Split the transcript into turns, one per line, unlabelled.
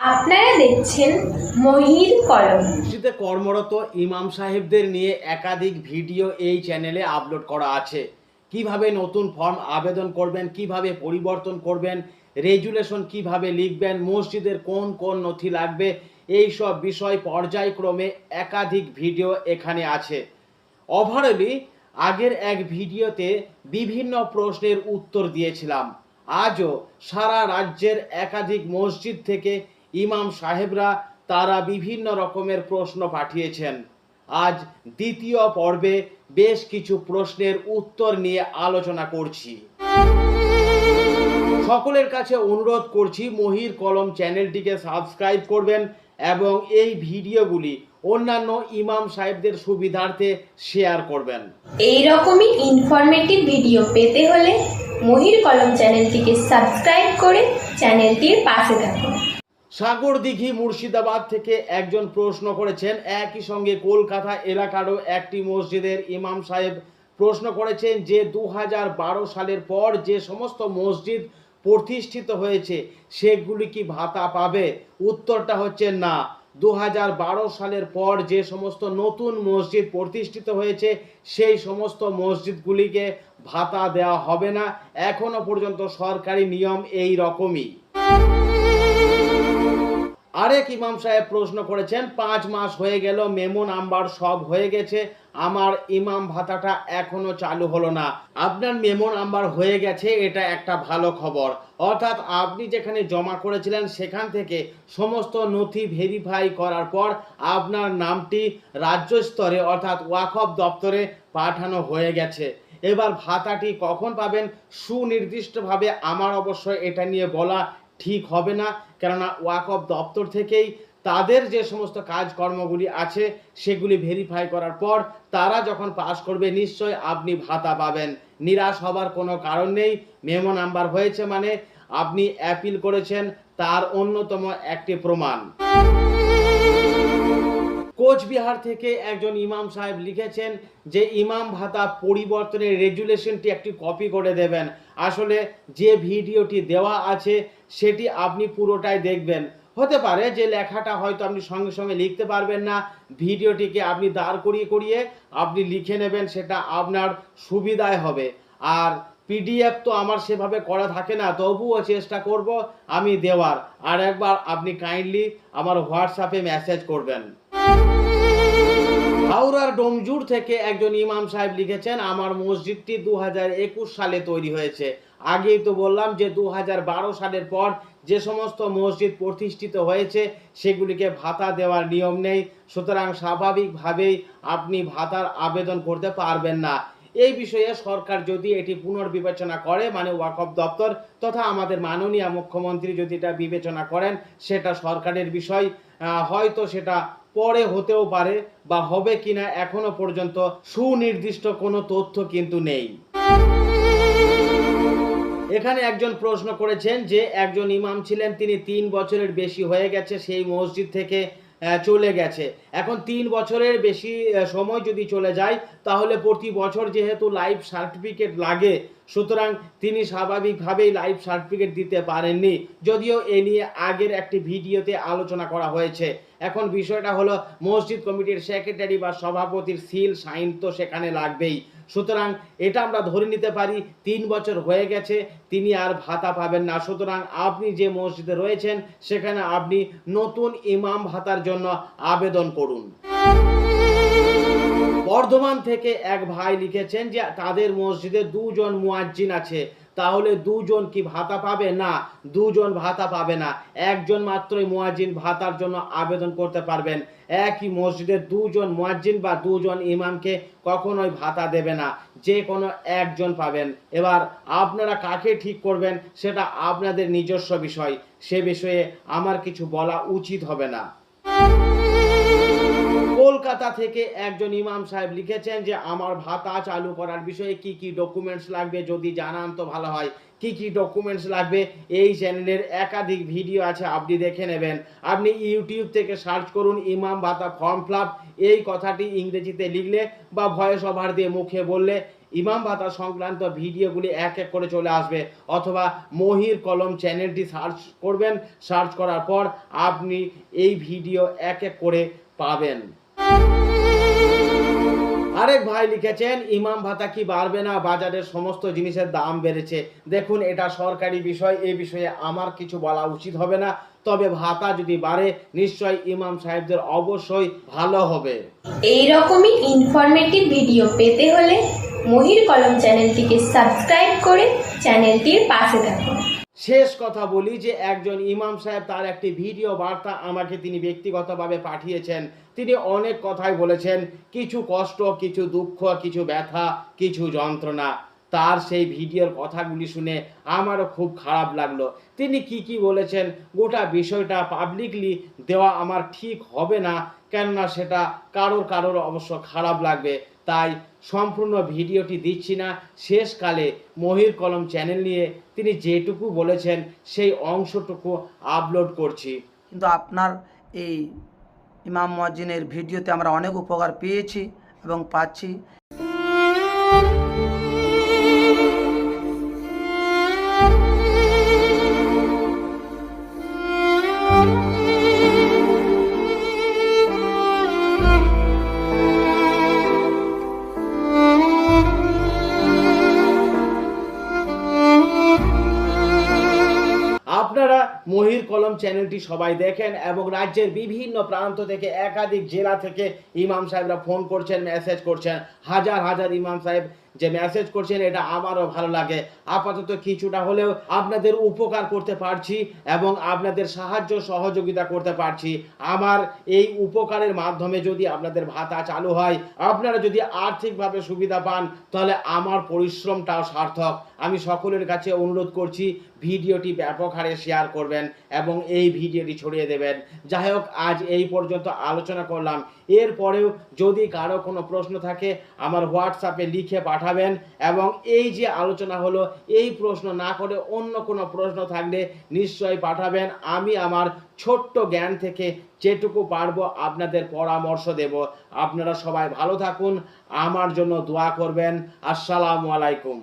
আপনারা দেখছেন মহির কলম।
মসজিদে কর্মরত ইমাম সাহেবদের নিয়ে একাধিক ভিডিও এই চ্যানেলে আপলোড করা আছে। কীভাবে নতুন ফর্ম আবেদন করবেন, কীভাবে পরিবর্তন করবেন, রেজুলেশন কীভাবে লিখবেন, মসজিদের কোন কোন নথি লাগবে, এই সব বিষয় পর্যায়ক্রমে একাধিক ভিডিও এখানে আছে। ওভারঅলি আগের এক ভিডিওতে বিভিন্ন প্রশ্নের উত্তর দিয়েছিলাম। আজও সারা রাজ্যের একাধিক মসজিদ থেকে ইমাম সাহেবরা তারা বিভিন্ন রকমের প্রশ্ন পাঠিয়েছেন। আজ দ্বিতীয় পর্বে বেশ কিছু প্রশ্নের উত্তর নিয়ে আলোচনা করছি। সকলের কাছে অনুরোধ করছি, মহির কলম চ্যানেলটিকে সাবস্ক্রাইব করবেন এবং এই ভিডিওগুলি অন্যান্য ইমাম সাহেবদের সুবিধার্থে শেয়ার করবেন।
এই রকমই ইনফরমেটিভ ভিডিও পেতে হলে মহির কলম চ্যানেলটিকে সাবস্ক্রাইব করে চ্যানেলটির পাশে থাকুন।
সাগর দিঘি মুর্শিদাবাদ থেকে একজন প্রশ্ন করেছেন, একই সঙ্গে কলকাতা এলাকারও একটি মসজিদের ইমাম সাহেব প্রশ্ন করেছেন যে দু হাজার বারো সালের পর যে সমস্ত মসজিদ প্রতিষ্ঠিত হয়েছে, সেগুলি কি ভাতা পাবে? উত্তরটা হচ্ছে না। দু হাজার বারো সালের পর যে সমস্ত নতুন মসজিদ প্রতিষ্ঠিত হয়েছে, সেই সমস্ত মসজিদগুলিকে ভাতা দেওয়া হবে না। এখনও পর্যন্ত সরকারি নিয়ম এই রকমই। আরেক ইমাম সাহেব প্রশ্ন করেছেন, পাঁচ মাস হয়ে গেল, মেমো নাম্বার সব হয়ে গেছে, আমার ইমাম ভাতাটা এখনও চালু হলো না। আপনার মেমো নাম্বার হয়ে গেছে, এটা একটা ভালো খবর। অর্থাৎ আপনি যেখানে জমা করেছিলেন, সেখান থেকে সমস্ত নথি ভেরিফাই করার পর আপনার নামটি রাজ্য স্তরে, অর্থাৎ ওয়াকফ দপ্তরে পাঠানো হয়ে গেছে। এবার ভাতাটি কখন পাবেন, সুনির্দিষ্টভাবে আমার অবশ্য এটা নিয়ে বলা ঠিক হবে না। কেননা ওয়াকফ দপ্তর থেকেই তাদের যে সমস্ত কাজকর্মগুলি আছে, সেগুলি ভেরিফাই করার পর তারা যখন পাস করবে, নিশ্চয় আপনি ভাতা পাবেন। নিরাশ হবার কোনো কারণ নেই। মেমো নাম্বার হয়েছে মানে আপনি অ্যাপিল করেছেন, তার অন্যতম একটি প্রমাণ। কোচবিহার থেকে একজন ইমাম সাহেব লিখেছেন যে, ইমাম ভাতা পরিবর্তনের রেজুলেশনটি একটি কপি করে দেবেন। আসলে যে ভিডিওটি দেওয়া আছে, সেটি আপনি পুরোটাই দেখবেন। হতে পারে যে লেখাটা হয়তো আপনি সঙ্গে সঙ্গে লিখতে পারবেন না, ভিডিওটিকে আপনি দাঁড় করিয়ে করিয়ে আপনি লিখে নেবেন, সেটা আপনার সুবিধায় হবে। আর পিডিএফ তো আমার সেভাবে করা থাকে না, তবুও চেষ্টা করব আমি দেওয়ার। আর একবার আপনি কাইন্ডলি আমার হোয়াটসঅ্যাপে মেসেজ করবেন। হাওড়ার ডোমজুর থেকে একজন ইমাম সাহেব লিখেছেন, আমার মসজিদটি দু হাজার একুশ সালে তৈরি হয়েছে। আগেই তো বললাম যে দু হাজার বারো সালের পর যে সমস্ত মসজিদ প্রতিষ্ঠিত হয়েছে, সেগুলিকে ভাতা দেওয়ার নিয়ম নেই। সুতরাং স্বাভাবিকভাবেই আপনি ভাতার আবেদন করতে পারবেন না। এই বিষয়ে সরকার যদি এটি পুনর্বিবেচনা করে মানে ওয়াকফ দপ্তর, তথা আমাদের মাননীয় মুখ্যমন্ত্রী যদি এটা বিবেচনা করেন, সেটা সরকারের বিষয়। হয়তো সেটা পরে হতেও পারে বা হবে কিনা এখনও পর্যন্ত সুনির্দিষ্ট কোনো তথ্য কিন্তু নেই। এখানে একজন প্রশ্ন করেছেন যে, একজন ইমাম ছিলেন, তিনি তিন বছরের বেশি হয়ে গেছে সেই মসজিদ থেকে। চলে গেছে। এখন তিন বছরের বেশি সময় যদি চলে যায়, তাহলে প্রতি বছর যেহেতু লাইফ সার্টিফিকেট লাগে, সুতরাং তিনি স্বাভাবিকভাবেই লাইফ সার্টিফিকেট দিতে পারেননি। যদিও এ নিয়ে আগের একটি ভিডিওতে আলোচনা করা হয়েছে। এখন বিষয়টা হলো, মসজিদ কমিটির সেক্রেটারি বা সভাপতির সিল সাইন তো সেখানে লাগবেই। সুতরাং এটা আমরা ধরে নিতে পারি, তিন বছর হয়ে গেছে, তিনি আর ভাতা পাবেন না। সুতরাং আপনি যে মসজিদে রয়েছেন, সেখানে আপনি নতুন ইমাম ভাতার জন্য আবেদন করুন। বর্ধমান থেকে এক ভাই লিখেছেন যে, তাদের মসজিদে দুজন মুয়াজ্জিন আছে। তাহলে দুজন কি ভাতা পাবে? না, দুজন ভাতা পাবে না। একজন মাত্রই মুয়াজ্জিন ভাতার জন্য আবেদন করতে পারবেন। একই মসজিদে দুজন মুয়াজ্জিন বা দুজন ইমামকে কখনোই ভাতা দেবে না। যে কোনো একজন পাবেন। এবার আপনারা কাকে ঠিক করবেন সেটা আপনাদের নিজস্ব বিষয়। সে বিষয়ে আমার কিছু বলা উচিত হবে না। কলকাতা থেকে একজন ইমাম সাহেব লিখেছেন যে, আমার ভাতা চালু করার বিষয়ে কি কি ডকুমেন্টস লাগবে? যদি জানান তো ভালো হয়। কি কি ডকুমেন্টস লাগবে? এই চ্যানেলের একাধিক ভিডিও আছে, আপনি দেখে নেবেন। আপনি ইউটিউব থেকে সার্চ করুন, ইমাম ভাতা ফর্ম ফিল এই কথাটি ইংরেজিতে লিখলে বা ভয়েস ওভার দিয়ে মুখে বললে ইমাম ভাতা সংক্রান্ত ভিডিওগুলি এক এক করে চলে আসবে। অথবা মহির কলম চ্যানেলটি সার্চ করবেন। সার্চ করার পর আপনি এই ভিডিও এক এক করে পাবেন। আরেক ভাই লিখেছেন, ইমাম ভাতা কি বাড়বে না? বাজারের সমস্ত জিনিসের দাম বেড়েছে। দেখুন, এটা সরকারি বিষয় এই বিষয়ে আমার কিছু বলা উচিত হবে না। তবে ভাতা যদি বাড়ে, নিশ্চয় ইমাম সাহেবদের অবশ্যই ভালো হবে।
এই রকমই ইনফরমেটিভ ভিডিও পেতে হলে মহির কলম চ্যানেলটিকে সাবস্ক্রাইব করে চ্যানেলটির পাশে থাকুন।
শেষ কথা বলি যে একজন ইমাম সাহেব তার একটি ভিডিও বার্তা আমাকে তিনি ব্যক্তিগতভাবে পাঠিয়েছেন। তিনি অনেক কথাই বলেছেন। কিছু কষ্ট, কিছু দুঃখ, কিছু ব্যথা, কিছু যন্ত্রণা। তার সেই ভিডিওর কথাগুলি শুনে আমারও খুব খারাপ লাগল। তিনি কি কি বলেছেন? গোটা বিষয়টা পাবলিকলি দেওয়া আমার ঠিক হবে না। কেননা সেটা কারোর কারোর অবশ্য খারাপ লাগবে। তাই সম্পূর্ণ ভিডিওটি দিচ্ছি না। শেষকালে মহির কলম চ্যানেল নিয়ে তিনি যেটুকু বলেছেন, সেই অংশটুকু আপলোড করছি।
কিন্তু আপনার এই ইমাম মজিনের ভিডিওতে আমরা অনেক উপকার পেয়েছি এবং পাচ্ছি।
মহির চ্যানেলটি সবাই দেখেন এবং রাজ্যের বিভিন্ন প্রান্ত থেকে একাধিক জেলা থেকে ইমাম সাহেবরা ফোন করছেন মেসেজ করছেন। হাজার হাজার ইমাম সাহেব যে মেসেজ করছেন, এটা আমারও ভালো লাগে। আপাতত কিছুটা হলেও আপনাদের উপকার করতে পারছি এবং আপনাদের সাহায্য সহযোগিতা করতে পারছি। আমার এই উপকারের মাধ্যমে যদি আপনাদের ভাতা চালু হয়, আপনারা যদি আর্থিকভাবে সুবিধা পান, তাহলে আমার পরিশ্রমটাও সার্থক। আমি সকলের কাছে অনুরোধ করছি, ভিডিওটি ব্যাপক হারে শেয়ার করবেন এবং এই ভিডিওটি ছড়িয়ে দেবেন। যাই হোক, আজ এই পর্যন্ত আলোচনা করলাম। এরপরেও যদি কারও কোনো প্রশ্ন থাকে, আমার হোয়াটসঅ্যাপে লিখে পাঠাবেন এবং এই যে আলোচনা হলো, এই প্রশ্ন না করে অন্য কোনো প্রশ্ন থাকলে নিশ্চয়ই পাঠাবেন। আমি আমার ছোট্ট জ্ঞান থেকে যেটুকু পারব আপনাদের পরামর্শ দেব। আপনারা সবাই ভালো থাকুন। আমার জন্য দোয়া করবেন। আসসালামু আলাইকুম।